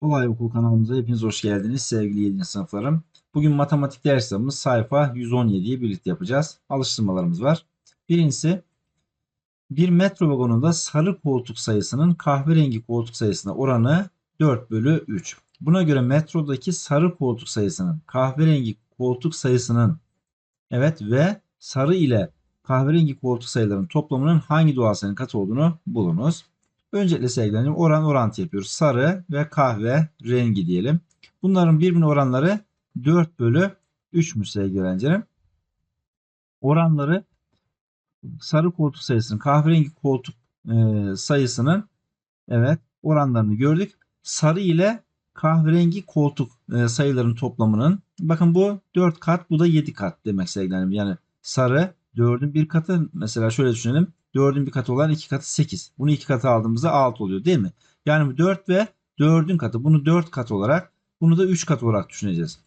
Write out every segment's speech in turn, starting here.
Kolay Okul kanalımıza hepiniz hoş geldiniz sevgili 7. sınıflarım. Bugün matematik dersimiz sayfa 117'yi birlikte yapacağız. Alıştırmalarımız var. Birincisi bir metro vagonunda sarı koltuk sayısının kahverengi koltuk sayısına oranı 4 bölü 3. Buna göre metrodaki sarı koltuk sayısının kahverengi koltuk sayısının evet ve sarı ile kahverengi koltuk sayılarının toplamının hangi doğal sayının katı olduğunu bulunuz. Öncelikle sevgilerim oran orantı yapıyoruz. Sarı ve kahve rengi diyelim. Bunların birbirine oranları 4 bölü 3'müş sevgili öğrencilerim. Oranları sarı koltuk sayısının kahverengi koltuk e, sayısının evet oranlarını gördük. Sarı ile kahverengi koltuk e, sayıların toplamının bakın bu 4 kat bu da 7 kat demek sevgilerim. Yani sarı 4'ün bir katı mesela şöyle düşünelim. 4'ün bir katı olan 2 katı 8. Bunu 2 katı aldığımızda 6 oluyor değil mi? Yani bu 4 ve 4'ün katı. Bunu 4 kat olarak bunu da 3 kat olarak düşüneceğiz.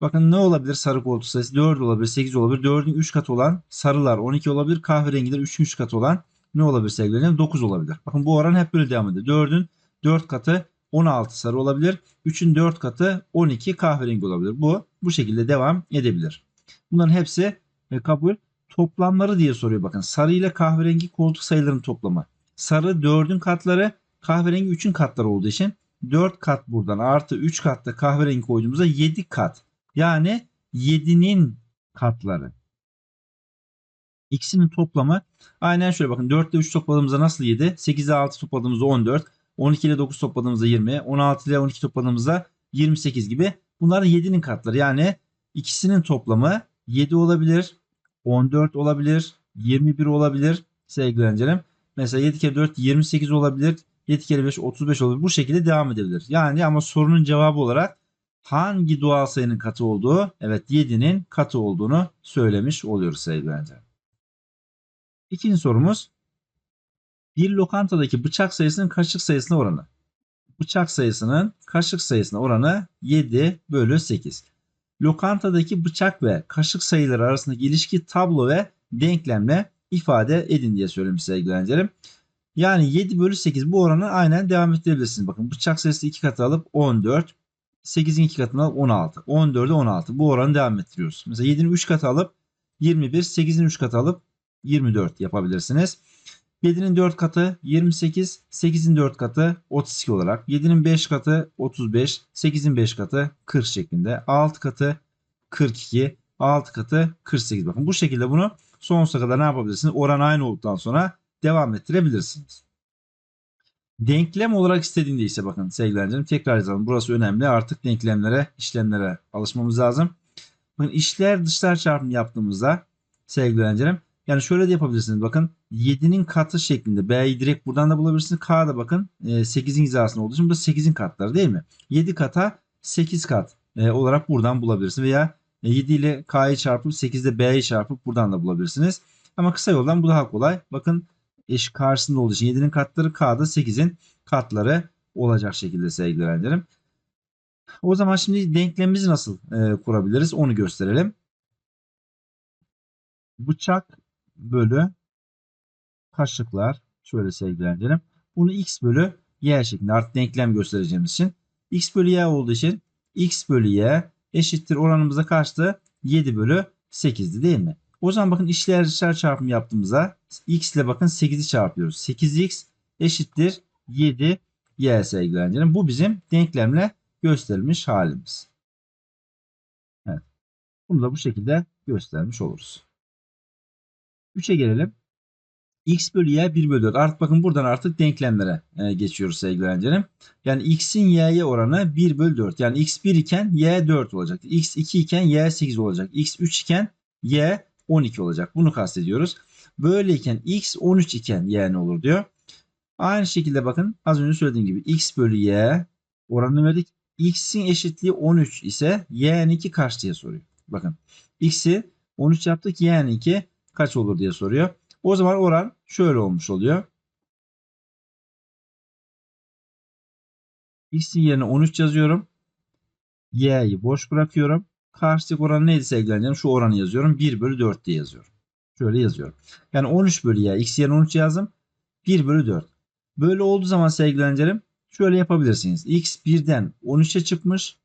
Bakın ne olabilir sarı koltuk sayısı? 4 olabilir, 8 olabilir. 4'ün 3 katı olan sarılar 12 olabilir. Kahverengiler 3'ün 3 katı olan ne olabilir sevgilerim? 9 olabilir. Bakın bu oran hep böyle devam ediyor. 4'ün 4 katı 16 sarı olabilir. 3'ün 4 katı 12 kahverengi olabilir. Bu bu şekilde devam edebilir. Bunların hepsi e, kabul toplamları diye soruyor bakın. Sarı ile kahverengi koltuk sayılarının toplamı. Sarı 4'ün katları, kahverengi 3'ün katları olduğu için 4 kat buradan artı 3 katta kahverengi koyduğumuzda 7 kat. Yani 7'nin katları. İkisinin toplamı aynen şöyle bakın 4 ile 3 topladığımızda nasıl 7? 8 ile 6 topladığımızda 14. 12 ile 9 topladığımızda 20. 16 ile 12 topladığımızda 28 gibi. Bunlar 7'nin katları. Yani ikisinin toplamı 7 olabilir. 14 olabilir. 21 olabilir sevgili öğrencilerim. Mesela 7 kere 4 28 olabilir. 7 kere 5 35 olabilir. Bu şekilde devam edebilir. Yani ama sorunun cevabı olarak hangi doğal sayının katı olduğu evet 7'nin katı olduğunu söylemiş oluyoruz sevgili öğrencilerim. İkinci sorumuz bir lokantadaki bıçak sayısının kaşık sayısına oranı. Bıçak sayısının kaşık sayısına oranı 7 bölü 8 lokantadaki bıçak ve kaşık sayıları arasındaki ilişki tablo ve denklemle ifade edin diye söylemiş sevgili öğrencilerim. Yani 7 bölü 8 bu oranı aynen devam ettirebilirsiniz. Bakın bıçak sayısı 2 katı alıp 14. 8'in 2 katını alıp 16. 14'e 16. Bu oranı devam ettiriyoruz. Mesela 7'nin 3 katı alıp 21. 8'in 3 katı alıp 24 yapabilirsiniz. 7'nin 4 katı 28, 8'in 4 katı 32 olarak, 7'nin 5 katı 35, 8'in 5 katı 40 şeklinde, 6 katı 42, 6 katı 48. Bakın bu şekilde bunu sonsuza kadar ne yapabilirsiniz? Oran aynı olduktan sonra devam ettirebilirsiniz. Denklem olarak istediğinde ise bakın sevgili öğrencilerim tekrar yazalım. Burası önemli. Artık denklemlere, işlemlere alışmamız lazım. Bakın işler dışlar çarpımı yaptığımızda sevgili öğrencilerim yani şöyle de yapabilirsiniz. Bakın 7'nin katı şeklinde B'yi direkt buradan da bulabilirsiniz. K'da bakın 8'in hizasında olduğu için bu da 8'in katları değil mi? 7 kata 8 kat e, olarak buradan bulabilirsiniz. Veya 7 ile K'yı çarpıp 8 ile B'yi çarpıp buradan da bulabilirsiniz. Ama kısa yoldan bu daha kolay. Bakın eş karşısında olduğu için 7'nin katları K'da 8'in katları olacak şekilde sevgili öğrencilerim. O zaman şimdi denklemimizi nasıl e, kurabiliriz onu gösterelim. Bıçak bölü kaşıklar şöyle sevgilendirelim. Bunu x bölü y şeklinde artık denklem göstereceğimiz için x bölü y olduğu için x bölü y eşittir oranımıza kaçtı? 7 bölü 8'di değil mi? O zaman bakın işler dışarı çarpımı yaptığımızda x ile bakın 8'i çarpıyoruz. 8x eşittir 7 y sevgilendirelim. Bu bizim denklemle gösterilmiş halimiz. Evet. Bunu da bu şekilde göstermiş oluruz. 3'e gelelim. x bölü y 1 bölü 4. Artık bakın buradan artık denklemlere e, geçiyoruz sevgili öğrencilerim. Yani x'in y'ye oranı 1 bölü 4. Yani x 1 iken y 4 olacak. x 2 iken y 8 olacak. x 3 iken y 12 olacak. Bunu kastediyoruz. Böyleyken x 13 iken y ne olur diyor. Aynı şekilde bakın az önce söylediğim gibi x bölü y oranını verdik. x'in eşitliği 13 ise y'nin 2 kaç diye soruyor. Bakın x'i 13 yaptık y'nin 2 kaç olur diye soruyor. O zaman oran şöyle olmuş oluyor. X'in yerine 13 yazıyorum. Y'yi boş bırakıyorum. Karşılık oranı neydi sevgili Şu oranı yazıyorum. 1 bölü 4 diye yazıyorum. Şöyle yazıyorum. Yani 13 bölü Y. X yerine 13 yazdım. 1 bölü 4. Böyle olduğu zaman sevgili şöyle yapabilirsiniz. X 1'den 13'e çıkmış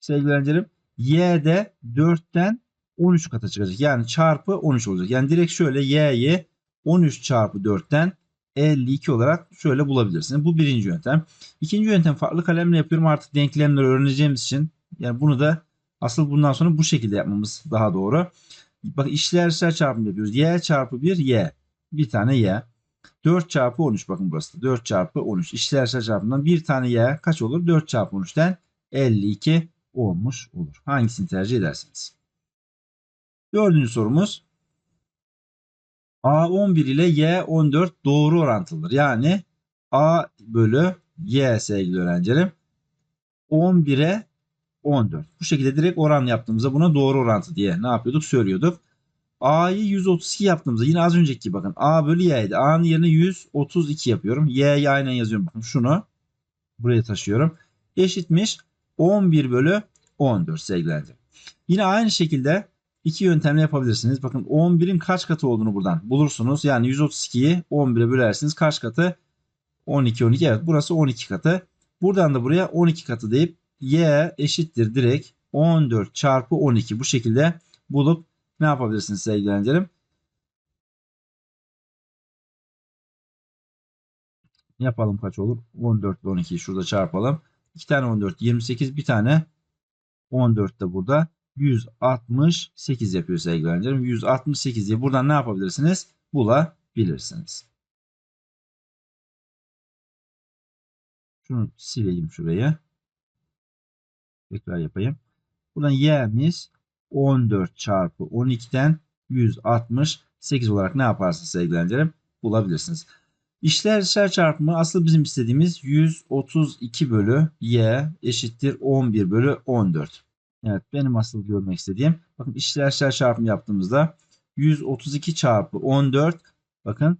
sevgili. Y de 4'ten 13 kata çıkacak. Yani çarpı 13 olacak. Yani direkt şöyle y'yi 13 çarpı 4'ten 52 olarak şöyle bulabilirsiniz. Bu birinci yöntem. İkinci yöntem farklı kalemle yapıyorum. Artık denklemleri öğreneceğimiz için yani bunu da asıl bundan sonra bu şekilde yapmamız daha doğru. Bak işler çarpımı yapıyoruz. Y çarpı 1 Y. Bir tane Y. 4 çarpı 13 bakın burası da. 4 çarpı 13. İşler çarpımından bir tane Y kaç olur? 4 çarpı 13'ten 52 olmuş olur. Hangisini tercih edersiniz? Dördüncü sorumuz. A11 ile Y14 doğru orantılıdır. Yani A bölü Y sevgili öğrencilerim 11'e 14. Bu şekilde direkt oran yaptığımızda buna doğru orantı diye ne yapıyorduk söylüyorduk. A'yı 132 yaptığımızda yine az önceki bakın A bölü Y'ydi. A'nın yerine 132 yapıyorum. Y'yi aynen yazıyorum. Bakın şunu buraya taşıyorum. Eşitmiş 11 bölü 14 sevgili öğrencilerim. Yine aynı şekilde iki yöntemle yapabilirsiniz. Bakın 11'in kaç katı olduğunu buradan bulursunuz. Yani 132'yi 11'e bölersiniz. Kaç katı? 12, 12. Evet burası 12 katı. Buradan da buraya 12 katı deyip y eşittir direkt 14 çarpı 12 bu şekilde bulup ne yapabilirsiniz sevgili öğrencilerim? Yapalım kaç olur? 14 ile 12'yi şurada çarpalım. 2 tane 14 28 bir tane 14 de burada 168 yapıyor sevgili öğrencilerim. 168 diye buradan ne yapabilirsiniz? Bulabilirsiniz. Şunu sileyim şuraya. Tekrar yapayım. Buradan y'miz 14 çarpı 12'den 168 olarak ne yaparsınız sevgili öğrencilerim? Bulabilirsiniz. İşler dışarı çarpımı asıl bizim istediğimiz 132 bölü y eşittir 11 bölü 14. Evet benim asıl görmek istediğim. Bakın işler dışarı çarpımı yaptığımızda 132 çarpı 14 bakın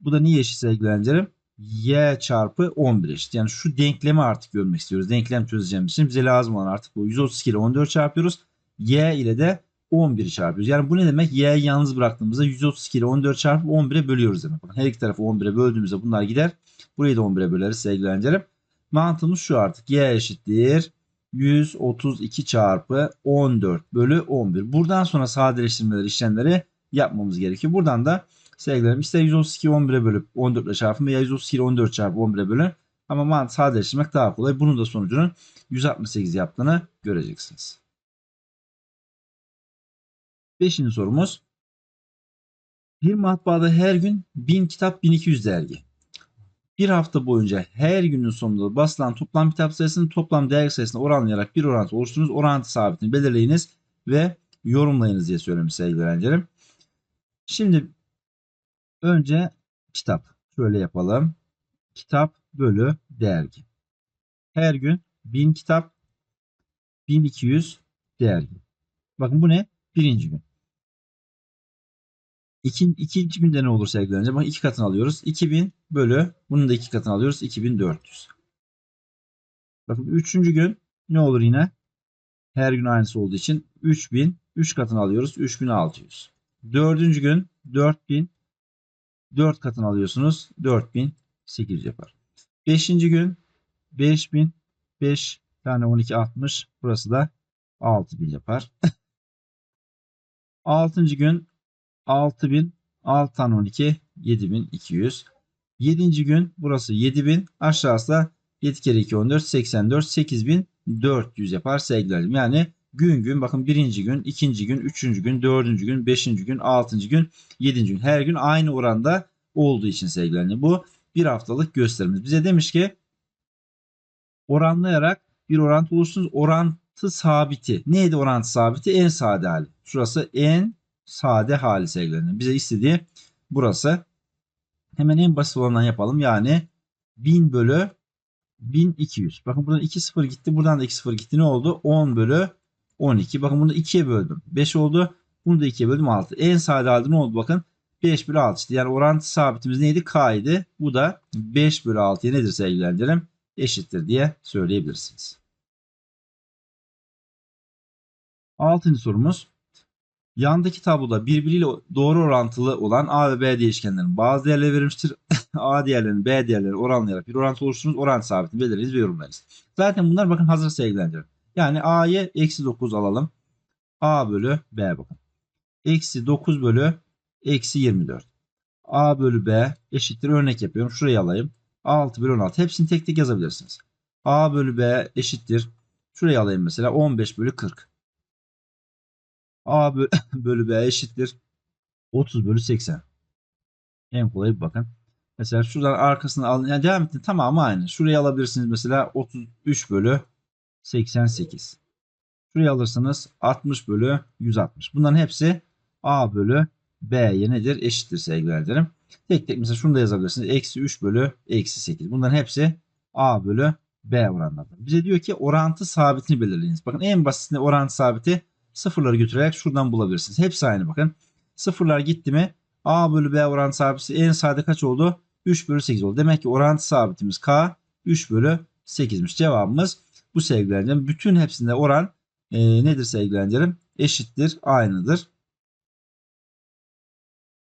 bu da niye eşit sevgili y çarpı 11 eşit. Yani şu denklemi artık görmek istiyoruz. Denklem çözeceğimiz için bize lazım olan artık bu 132 ile 14 çarpıyoruz. y ile de 11'i çarpıyoruz. Yani bu ne demek? y'yi yalnız bıraktığımızda 132 ile 14 çarpıp 11'e bölüyoruz demek. Bakın her iki tarafı 11'e böldüğümüzde bunlar gider. Burayı da 11'e böleriz sevgili öğrencilerim. Mantığımız şu artık. y eşittir. 132 çarpı 14 bölü 11. Buradan sonra sadeleştirmeleri işlemleri yapmamız gerekiyor. Buradan da sevgilerim ister 132 11'e bölüp 14 ile çarpın veya 132 14 çarpı 11'e bölün. Ama mantı sadeleştirmek daha kolay. Bunun da sonucunun 168 yaptığını göreceksiniz. Beşinci sorumuz. Bir matbaada her gün 1000 kitap 1200 dergi. Bir hafta boyunca her günün sonunda basılan toplam kitap sayısının toplam dergi sayısına oranlayarak bir orantı oluşturunuz. Orantı sabitini belirleyiniz ve yorumlayınız diye söylemiş sevgili öğrencilerim. Şimdi önce kitap. Şöyle yapalım. Kitap bölü dergi. Her gün 1000 kitap 1200 dergi. Bakın bu ne? Birinci gün. İki, ikinci günde ne olur sevgili öğrenciler? Bakın iki katını alıyoruz. 2000 bölü bunun da iki katını alıyoruz. 2400. Bakın üçüncü gün ne olur yine? Her gün aynısı olduğu için 3000 3 katını alıyoruz. 3600. Dördüncü gün 4000 4 katını alıyorsunuz. 4800 yapar. Beşinci gün 5000 5 tane 12 60 burası da 6000 yapar. Altıncı gün 6000 6 tane 12 7200. 7. gün burası 7000 aşağısı da 7 kere 2 14 84 8400 yapar sevgilerim. Yani gün gün bakın birinci gün, ikinci gün, üçüncü gün, dördüncü gün, beşinci gün, altıncı gün, yedinci gün. Her gün aynı oranda olduğu için sevgilerim. Bu bir haftalık gösterimiz. Bize demiş ki oranlayarak bir orantı oluşturunuz. Orantı sabiti. Neydi orantı sabiti? En sade hali. Şurası en sade hali sevgilerim. Bize istediği burası. Hemen en basit olandan yapalım. Yani 1000 bölü 1200. Bakın buradan 2 sıfır gitti. Buradan da 2 sıfır gitti. Ne oldu? 10 bölü 12. Bakın bunu 2'ye böldüm. 5 oldu. Bunu da 2'ye böldüm 6. En sade halde ne oldu? Bakın 5 bölü 6 işte. Yani orantı sabitimiz neydi? K idi. Bu da 5 bölü 6'ya nedir sevgilendirim? Eşittir diye söyleyebilirsiniz. Altıncı sorumuz. Yandaki tabloda birbiriyle doğru orantılı olan A ve B değişkenlerin bazı değerleri verilmiştir. A değerlerinin B değerleri oranlayarak bir orantı oluşturunuz. Orantı sabitini belirleyiniz ve yorumlayınız. Zaten bunlar bakın hazır sevgilendiriyor. Yani A'yı eksi 9 alalım. A bölü B bakın. Eksi 9 bölü eksi 24. A bölü B eşittir örnek yapıyorum. Şurayı alayım. 6 bölü 16. Hepsini tek tek yazabilirsiniz. A bölü B eşittir. Şurayı alayım mesela 15 bölü 40. A bölü, B eşittir. 30 bölü 80. En kolay bir bakın. Mesela şuradan arkasını alın. Yani devam ettin tamamı aynı. Şurayı alabilirsiniz mesela 33 bölü 88. Şurayı alırsınız 60 bölü 160. Bunların hepsi A bölü B'ye nedir? Eşittir sevgili öğrencilerim. Tek tek mesela şunu da yazabilirsiniz. Eksi 3 bölü eksi 8. Bunların hepsi A bölü B oranlardır. Bize diyor ki orantı sabitini belirleyiniz. Bakın en basitinde orantı sabiti sıfırları götürerek şuradan bulabilirsiniz. Hepsi aynı bakın. Sıfırlar gitti mi A bölü B orantı sabiti en sade kaç oldu? 3 bölü 8 oldu. Demek ki orantı sabitimiz K 3 bölü 8'miş. Cevabımız bu sevgili öğrencilerim. Bütün hepsinde oran e, nedir sevgili öğrencilerim? Eşittir, aynıdır.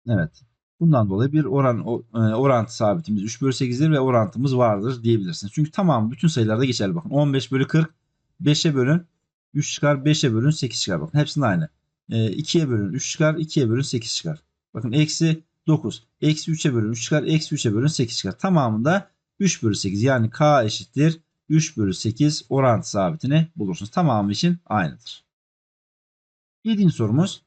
Evet. Bundan dolayı bir oran e, orantı sabitimiz 3 bölü 8'dir ve orantımız vardır diyebilirsiniz. Çünkü tamam bütün sayılarda geçerli bakın. 15 bölü 40 5'e bölün 3 çıkar 5'e bölün 8 çıkar. Bakın hepsinde aynı. E, 2'ye bölün 3 çıkar 2'ye bölün 8 çıkar. Bakın eksi 9. Eksi 3'e bölün 3 çıkar. Eksi 3'e bölün 8 çıkar. Tamamında 3 bölü 8 yani k eşittir 3 bölü 8 orantı sabitini bulursunuz. Tamamı için aynıdır. Yedinci sorumuz.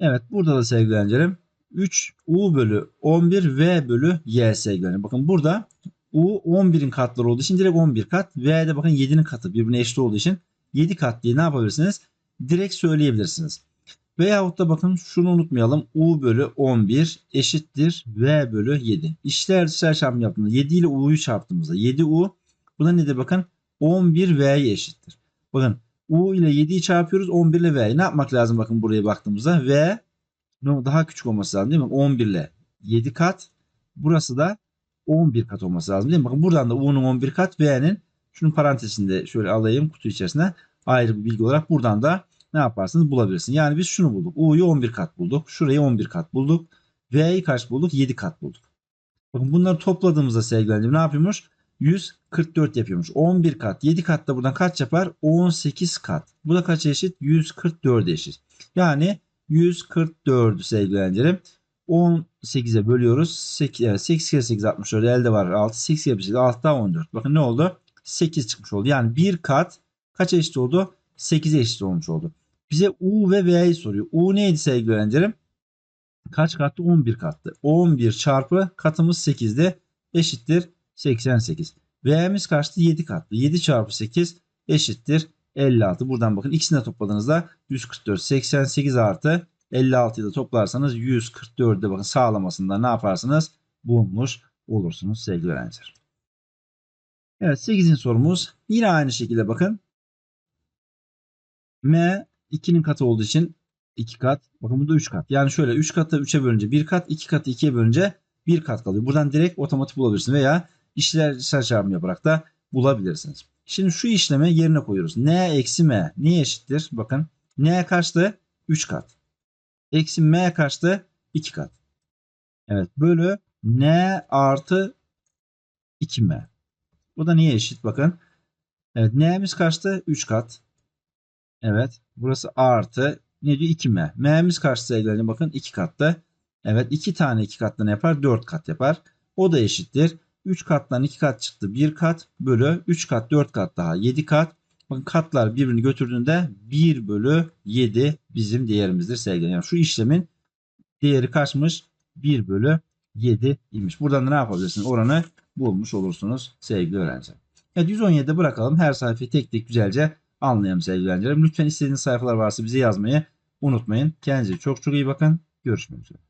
Evet burada da sevgili öğrencilerim 3 U bölü 11 V bölü Y sevgili öğrencilerim. Bakın burada U 11'in katları olduğu için direkt 11 kat. V de bakın 7'nin katı birbirine eşit olduğu için 7 kat diye ne yapabilirsiniz? Direkt söyleyebilirsiniz. Veyahut da bakın şunu unutmayalım. U bölü 11 eşittir V bölü 7. İşler dışarı çarpımı yaptığımızda 7 ile U'yu çarptığımızda 7U bu da nedir bakın 11 V'ye eşittir. Bakın U ile 7'yi çarpıyoruz 11 ile V'yi. Ne yapmak lazım bakın buraya baktığımızda V daha küçük olması lazım değil mi? 11 ile 7 kat. Burası da 11 kat olması lazım değil mi? Bakın buradan da U'nun 11 kat V'nin şunun parantezinde şöyle alayım kutu içerisine ayrı bir bilgi olarak buradan da ne yaparsınız bulabilirsiniz. Yani biz şunu bulduk. U'yu 11 kat bulduk. Şurayı 11 kat bulduk. V'yi kaç bulduk? 7 kat bulduk. Bakın bunları topladığımızda sevgilerim ne yapıyormuş? 144 yapıyormuş. 11 kat 7 kat da buradan kaç yapar? 18 kat. Bu da kaç eşit? 144 eşit. Yani 144'ü sevgilerim 18'e bölüyoruz. 8, evet, 8 kere 8 64 elde var 6. 8 kere 8 6 daha 14. Bakın ne oldu? 8 çıkmış oldu. Yani 1 kat kaç eşit oldu? 8'e eşit olmuş oldu. Bize U ve V'yi soruyor. U neydi sevgili öğrencilerim? Kaç kattı? 11 kattı. 11 çarpı katımız 8'de eşittir 88. V'miz kaçtı? 7 kattı. 7 çarpı 8 eşittir 56. Buradan bakın ikisini de topladığınızda 144. 88 artı 56'yı da toplarsanız 144'de bakın sağlamasında ne yaparsınız? Bulmuş olursunuz sevgili öğrenciler. Evet 8. sorumuz yine aynı şekilde bakın. M 2'nin katı olduğu için 2 kat. Bakın bu da 3 kat. Yani şöyle 3 katı 3'e bölünce 1 kat, 2 katı 2'ye bölünce 1 kat kalıyor. Buradan direkt otomatik bulabilirsiniz veya işler çarpımı yaparak da bulabilirsiniz. Şimdi şu işlemi yerine koyuyoruz. N eksi M niye eşittir? Bakın N kaçtı? 3 kat. Eksi M kaçtı? 2 kat. Evet bölü N artı 2M. Bu da niye eşit? Bakın. Evet N'miz kaçtı? 3 kat. Evet. Burası artı ne diyor 2m. M'miz kaç sayılarına bakın 2 katta. Evet 2 tane 2 katla ne yapar? 4 kat yapar. O da eşittir. 3 kattan 2 kat çıktı 1 kat bölü 3 kat 4 kat daha 7 kat. Bakın katlar birbirini götürdüğünde 1 bölü 7 bizim değerimizdir sevgili. Yani şu işlemin değeri kaçmış? 1 bölü 7 imiş. Buradan da ne yapabilirsiniz? Oranı bulmuş olursunuz sevgili öğrenciler. Evet 117'de bırakalım. Her sayfayı tek tek güzelce anlayalım sevgili öğrencilerim. Lütfen istediğiniz sayfalar varsa bize yazmayı unutmayın. Kendinize çok çok iyi bakın. Görüşmek üzere.